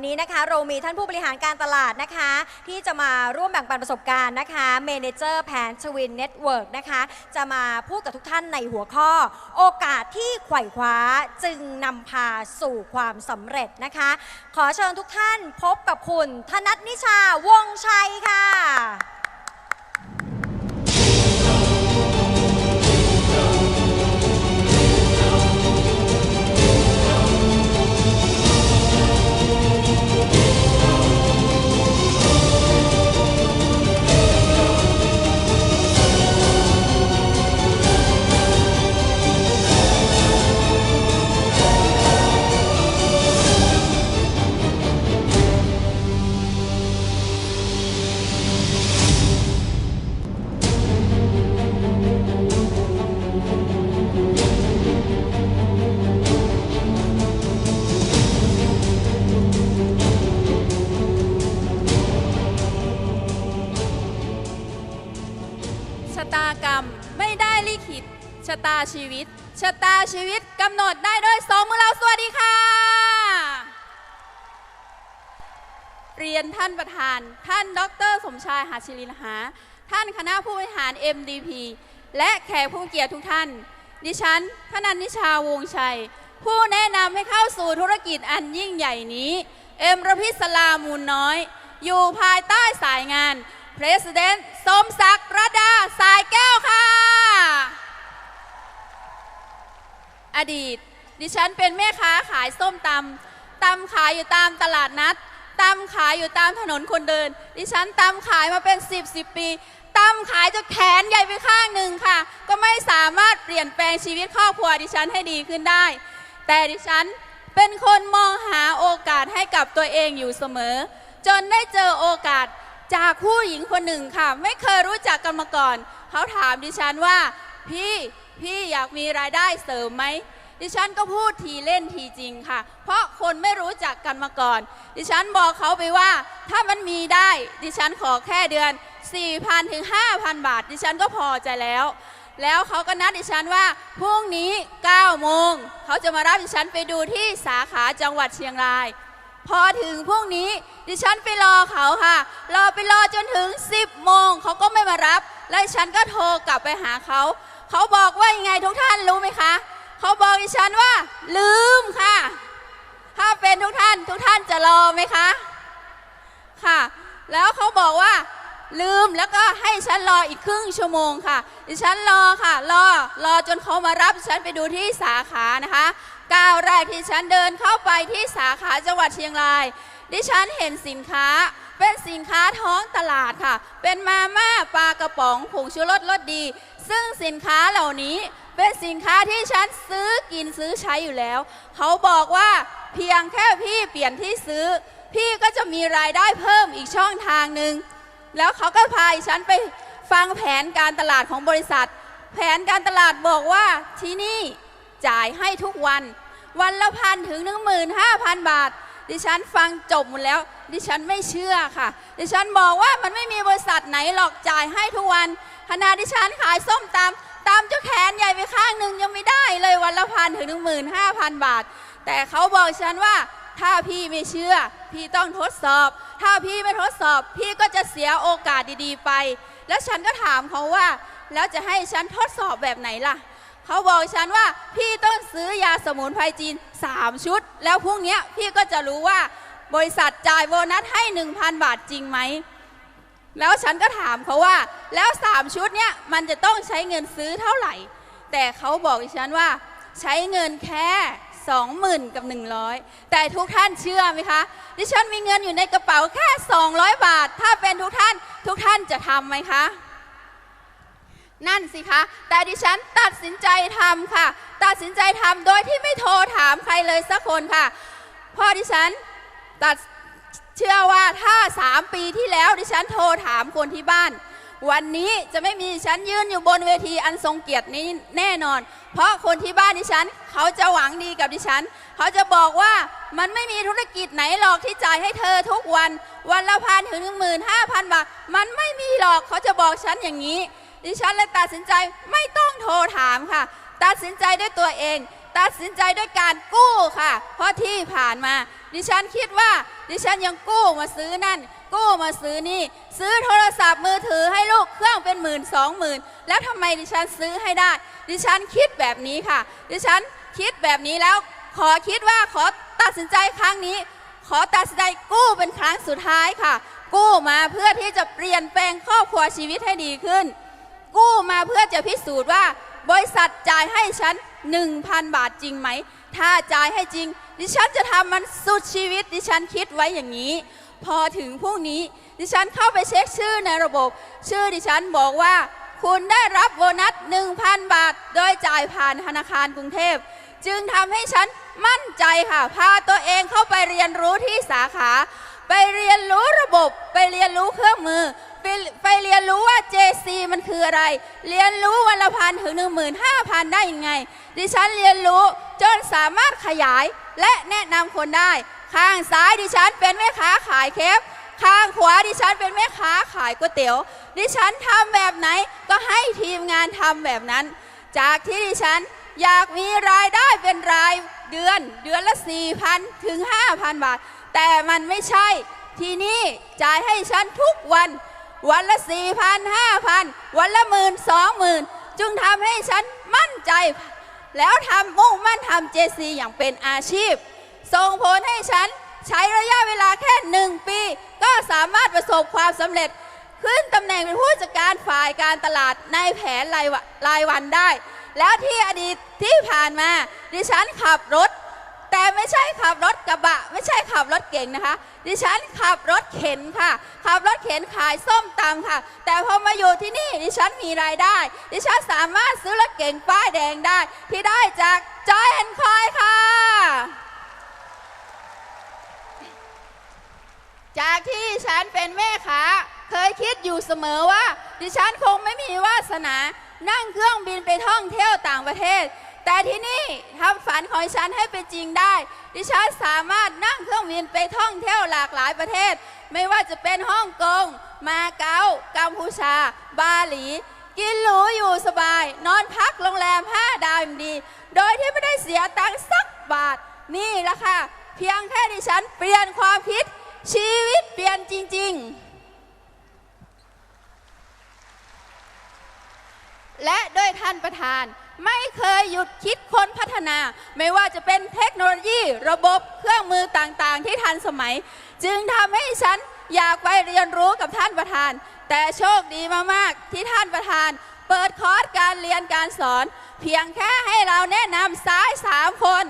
วันนี้นะคะ เรามีท่านผู้บริหารการตลาดนะคะ ที่จะมาร่วมแบ่งปันประสบการณ์นะคะเมนเจอร์แผนชวินเน็ตเวิร์กนะคะ จะมาพูดกับทุกท่านในหัวข้อ โอกาสที่ไขว่คว้าจึงนำพาสู่ความสำเร็จนะคะ ขอเชิญทุกท่านพบกับคุณธนัทนิชาวงชัยค่ะ ตชะตาชีวิต ชะตาชีวิตกำหนดได้ด้วยสองมือเราสวัสดีค่ะ เรียนท่านประธาน ท่านดร สมชายหาชิลินหา ท่านคณะผู้บริหาร MDP และแขกผู้เกียรติทุกท่าน ดิฉันธนันนิชาวงชัย ผู้แนะนำให้เข้าสู่ธุรกิจอันยิ่งใหญ่นี้ เอ็มรพิศลามูลน้อย อยู่ภายใต้สายงาน President สมศักดิ์ระดาสายแก้วค่ะ อดีต ดิฉันเป็นแม่ค้าขายส้มตำตำขายอยู่ตามตลาดนัดตำขายอยู่ตามถนนคนเดิน ดิฉันตำขายมาเป็น 10 10 ปีตำขายจนแขนใหญ่ไปข้างหนึ่งค่ะ ก็ไม่สามารถเปลี่ยนแปลงชีวิตครอบครัวดิฉันให้ดีขึ้นได้ แต่ดิฉันเป็นคนมองหาโอกาสให้กับตัวเองอยู่เสมอ จนได้เจอโอกาสจากผู้หญิงคนหนึ่งค่ะ ไม่เคยรู้จักกันมาก่อน เขาถามดิฉันว่า พี่ พี่อยากมีรายได้เสริมไหมดิฉันก็พูดทีเล่นทีจริงค่ะ เพราะคนไม่รู้จักกันมาก่อน ดิฉันบอกเขาไปว่า ถ้ามันมีได้ ดิฉันขอแค่เดือน 4,000ถึง5,000 บาท ดิฉันก็พอใจแล้ว แล้วเขาก็นัดดิฉันว่าพรุ่งนี้9โมงเขาจะมารับดิฉันไปดูที่สาขาจังหวัดเชียงราย พอถึงพรุ่งนี้ดิฉันไปรอเขาค่ะ รอไปรอจนถึง 10โมงเขาก็ไม่มารับ แล้วดิฉันก็โทรกลับไปหาเขา เขาบอกว่ายังไงทุกท่านรู้ไหมคะ เขาบอกดิฉันว่า ลืมค่ะ ถ้าเป็นทุกท่านทุกท่านจะรอไหมคะ ค่ะ แล้วเขาบอกว่า ลืมแล้วก็ให้ฉันรออีกครึ่งชั่วโมงค่ะ ดิฉันรอค่ะ รอ รอจนเขามารับฉันไปดูที่สาขานะคะก้าวแรกที่ฉันเดินเข้าไปที่สาขาจังหวัดเชียงราย ดิฉันเห็นสินค้าเป็นสินค้าท้องตลาดค่ะ เป็นมาม่าปลากระป๋องผงชูรสรสดี ซึ่งสินค้าเหล่านี้เป็นสินค้าที่ฉันซื้อกินซื้อใช้อยู่แล้ว เขาบอกว่าเพียงแค่พี่เปลี่ยนที่ซื้อ พี่ก็จะมีรายได้เพิ่มอีกช่องทางหนึ่งแล้วเขาก็พาฉันไปฟังแผนการตลาดของบริษัท แผนการตลาดบอกว่าที่นี่จ่ายให้ทุกวัน วันละพันถึงหนึ่งหมื่นห้าพันบาท ดิฉันฟังจบหมดแล้ว ดิฉันไม่เชื่อค่ะ ดิฉันบอกว่ามันไม่มีบริษัทไหนหรอกจ่ายให้ทุกวัน ขณะดิฉันขายส้มตำตำเจ้าแขนใหญ่ไปข้างหนึ่งยังไม่ได้เลยวันละพันถึงหนึ่งหมื่นห้าพันบาท แต่เขาบอกฉันว่าถ้าพี่ไม่เชื่อ พี่ต้องทดสอบ ถ้าพี่ไม่ทดสอบ พี่ก็จะเสียโอกาสดีๆไป แล้วฉันก็ถามเขาว่า แล้วจะให้ฉันทดสอบแบบไหนล่ะ เขาบอกฉันว่าพี่ต้องซื้อยาสมุนไพรจีน 3 ชุด แล้วพรุ่งนี้พี่ก็จะรู้ว่า บริษัทจ่ายโบนัสให้ 1,000 บาทจริงไหม แล้วฉันก็ถามเขาว่า แล้ว3ชุดเนี้ยมันจะต้องใช้เงินซื้อเท่าไหร่ แต่เขาบอกดิฉันว่า ใช้เงินแค่20,000กับ100แต่ทุกท่านเชื่อไหมคะ ดิฉันมีเงินอยู่ในกระเป๋าแค่200บาท ถ้าเป็นทุกท่านทุกท่านจะทำไหมคะนั่นสิคะ แต่ดิฉันตัดสินใจทำค่ะ ตัดสินใจทำโดยที่ไม่โทรถามใครเลยสักคนค่ะพราะดิฉันตัด เชื่อว่าถ้าสามปีที่แล้วดิฉันโทรถามคนที่บ้าน วันนี้จะไม่มีดิฉันยืนอยู่บนเวทีอันทรงเกียรตินี้แน่นอน เพราะคนที่บ้านดิฉัน เขาจะหวังดีกับดิฉัน เขาจะบอกว่ามันไม่มีธุรกิจไหนหรอกที่จ่ายให้เธอทุกวัน วันละพันถึงหนึ่งหมื่นห้าพันบาท มันไม่มีหรอกเขาจะบอกฉันอย่างนี้ ดิฉันเลยตัดสินใจไม่ต้องโทรถามค่ะ ตัดสินใจด้วยตัวเอง ตัดสินใจด้วยการกู้ค่ะ เพราะที่ผ่านมา ดิฉันคิดว่า ดิฉันยังกู้มาซื้อนั่น กู้มาซื้อนี่ ซื้อโทรศัพท์มือถือให้ลูกเครื่องเป็นหมื่นสองหมื่นแล้วทำไมดิฉันซื้อให้ได้ ดิฉันคิดแบบนี้ค่ะ ดิฉันคิดแบบนี้แล้ว ขอคิดว่าขอตัดสินใจครั้งนี้ ขอตัดสินใจกู้เป็นครั้งสุดท้ายค่ะ กู้มาเพื่อที่จะเปลี่ยนแปลงครอบครัวชีวิตให้ดีขึ้น กู้มาเพื่อจะพิสูจน์ว่า บริษัทจ่ายให้ฉัน 1,000 บาทจริงไหม ถ้าจ่ายให้จริง ดิฉันจะทำมันสุดชีวิต ดิฉันคิดไว้อย่างนี้ พอถึงพรุ่งนี้ ดิฉันเข้าไปเช็คชื่อในระบบ ชื่อดิฉันบอกว่า คุณได้รับโบนัส 1,000 บาท โดยจ่ายผ่านธนาคารกรุงเทพ จึงทำให้ฉันมั่นใจค่ะ พาตัวเองเข้าไปเรียนรู้ที่สาขา ไปเรียนรู้ระบบ ไปเรียนรู้เครื่องมือ ไปไปเรียนรู้ว่า JC มันคืออะไร เรียนรู้วันละพันถึง 15,000 ได้ยังไง ดิฉันเรียนรู้จนสามารถขยายและแนะนำคนได้ ข้างซ้ายดิฉันเป็นแม่ค้าขายเคฟข้างขวาดิฉันเป็นแม่ค้าขายก๋วยเตี๋ยว ดิฉันทำแบบไหนก็ให้ทีมงานทำแบบนั้น จากที่ดิฉันอยากมีรายได้เป็นรายเดือนเดือนละ 4,000 ถึง 5,000 บาท แต่มันไม่ใช่ทีนี้จ่ายให้ฉันทุกวัน วันละ4,000 5,000วันละหมื่นสองหมื่นจึงทำให้ฉันมั่นใจ แล้วทำมุ่งมั่นทำเจซีอย่างเป็นอาชีพ ส่งผลให้ฉันใช้ระยะเวลาแค่หนึ่งปี ก็สามารถประสบความสำเร็จ ขึ้นตำแหน่งเป็นผู้จัดการฝ่ายการตลาดในแผนรายวันรายวันได้ แล้วที่อดีตที่ผ่านมาดิฉันขับรถ แต่ไม่ใช่ขับรถกระบะ ไม่ใช่ขับรถเก่งนะคะ ดิฉันขับรถเข็นค่ะ ขับรถเข็นขายส้มตำค่ะ แต่พอมาอยู่ที่นี่ดิฉันมีรายได้ ดิฉันสามารถซื้อรถเก่งป้ายแดงได้ ที่ได้จากจอยแอนคอยค่ะ จากที่ฉันเป็นแม่ค้าเคยคิดอยู่เสมอว่า ดิฉันคงไม่มีวาสนา นั่งเครื่องบินไปท่องเที่ยวต่างประเทศ แต่ที่นี่ทำฝันของฉันให้เป็นจริงได้ ดิฉันสามารถนั่งเครื่องบินไปท่องเที่ยวหลากหลายประเทศ ไม่ว่าจะเป็นฮ่องกง มาเก๊ากัมพูชา บาหลี กินหรูอยู่สบาย นอนพักโรงแรม5ดาวอย่างดี โดยที่ไม่ได้เสียตังค์สักบาท นี่ละค่ะ เพียงแค่ดิฉันเปลี่ยนความคิด ชีวิตเปลี่ยนจริง ๆและด้วยท่านประธาน ไม่เคยหยุดคิดค้นพัฒนา ไม่ว่าจะเป็นเทคโนโลยีระบบเครื่องมือต่างๆ ที่ทันสมัย จึงทำให้ฉันอยากไปเรียนรู้กับท่านประธาน แต่โชคดีมากๆ ที่ท่านประธาน เปิดคอร์สการเรียนการสอน เพียงแค่ให้เราแนะนำซ้ายสามคน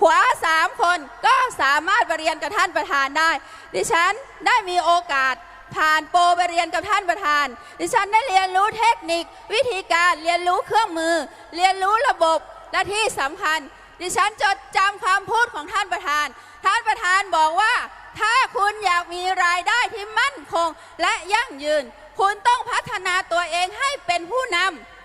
ขวาสามคนก็สามารถไปเรียนกับท่านประธานได้ ดิฉันได้มีโอกาส ผ่านโปรไปเรียนกับท่านประธาน ดิฉันได้เรียนรู้เทคนิค วิธีการเรียนรู้เครื่องมือ เรียนรู้ระบบและที่สำคัญ ดิฉันจดจำคำพูดของท่านประธาน ท่านประธานบอกว่า ถ้าคุณอยากมีรายได้ที่มั่นคงและยั่งยืน คุณต้องพัฒนาตัวเองให้เป็นผู้น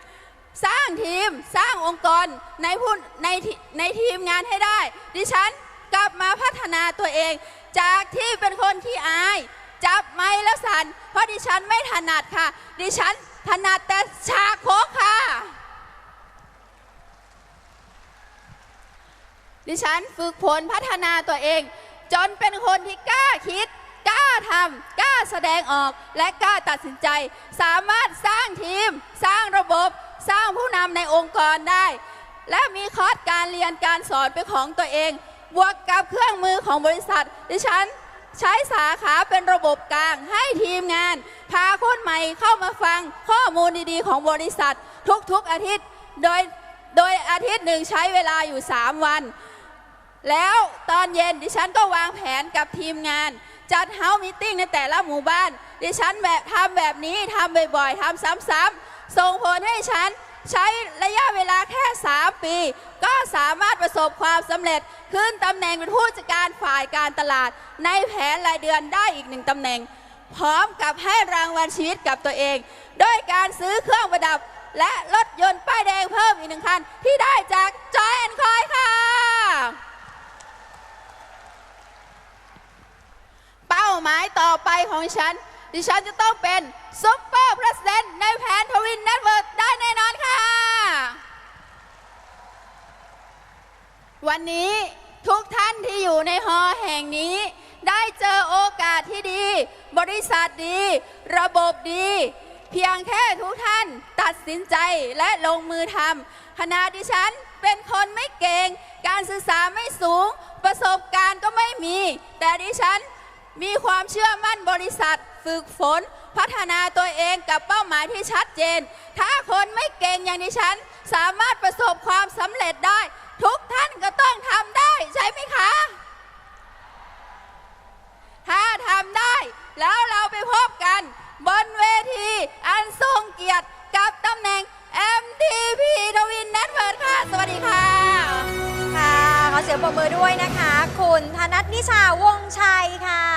ำสร้างทีมสร้างองค์กรในผู้ในทีในทีมงานให้ได้ ดิฉันกลับมาพัฒนาตัวเอง จากที่เป็นคนที่อาย จับไม้แล้วสันเพราะดิฉันไม่ถนัดค่ะ ดิฉันถนัดแต่ฉาโคกค่ะ ดิฉันฝึกฝนพัฒนาตัวเอง จนเป็นคนที่กล้าคิด กล้าทำกล้าแสดงออกและกล้าตัดสินใจ สามารถสร้างทีม สร้างระบบ สร้างผู้นำในองค์กรได้ และมีคอร์สการเรียนการสอนเป็นของตัวเอง บวกกับเครื่องมือของบริษัท ดิฉัน ใช้สาขาเป็นระบบกลางให้ทีมงาน พาคนใหม่เข้ามาฟังข้อมูลดีๆ ของบริษัท ทุกๆอาทิตย์ โดยโดยอาทิตย์หนึ่งใช้เวลาอยู่ 3 วัน แล้วตอนเย็นดิฉันก็วางแผนกับทีมงาน จัดเฮาส์มิทติ้งในแต่ละหมู่บ้าน ดิฉันแบบทำแบบนี้ทำบ่อยๆทำซ้ำๆส่งผลให้ฉัน ใช้ระยะเวลาแค่ 3 ปี ก็สามารถประสบความสำเร็จขึ้นตำแหน่งเป็นผู้จัดการฝ่ายการตลาด ในแผนรายเดือนได้อีกหนึ่งตำแหน่ง พร้อมกับให้รางวัลชีวิตกับตัวเอง ด้วยการซื้อเครื่องประดับ และรถยนต์ป้ายแดงเพิ่มอีกหนึ่งคัน ที่ได้จากจอยแอนคอยค่ะเป้าหมายต่อไปของฉัน ดิฉันจะต้องเป็นซุปเปอร์เพรสเดนต์ในแผนทวินเน็ตเวิร์กได้แน่นอนค่ะ วันนี้ทุกท่านที่อยู่ในหอแห่งนี้ ได้เจอโอกาสที่ดี บริษัทดี ระบบดี เพียงแค่ทุกท่านตัดสินใจและลงมือทำขณะดิฉันเป็นคนไม่เก่ง การศึกษาไม่สูง ประสบการณ์ก็ไม่มี แต่ดิฉันมีความเชื่อมั่นบริษัท ฝึกฝน พัฒนาตัวเองกับเป้าหมายที่ชัดเจน ถ้าคนไม่เก่งอย่างดิฉัน สามารถประสบความสำเร็จได้ ทุกท่านก็ต้องทำได้ใช่ไหมคะ ถ้าทำได้ แล้วเราไปพบกัน บนเวทีอันทรงเกียรติกับตำแหน่ง MTP ทวินเน็ตเวิร์ดค่ะ สวัสดีค่ะ ค่ะ ขอเสียงปรบมือด้วยนะคะ คุณธนัทนิชาวงชัยค่ะ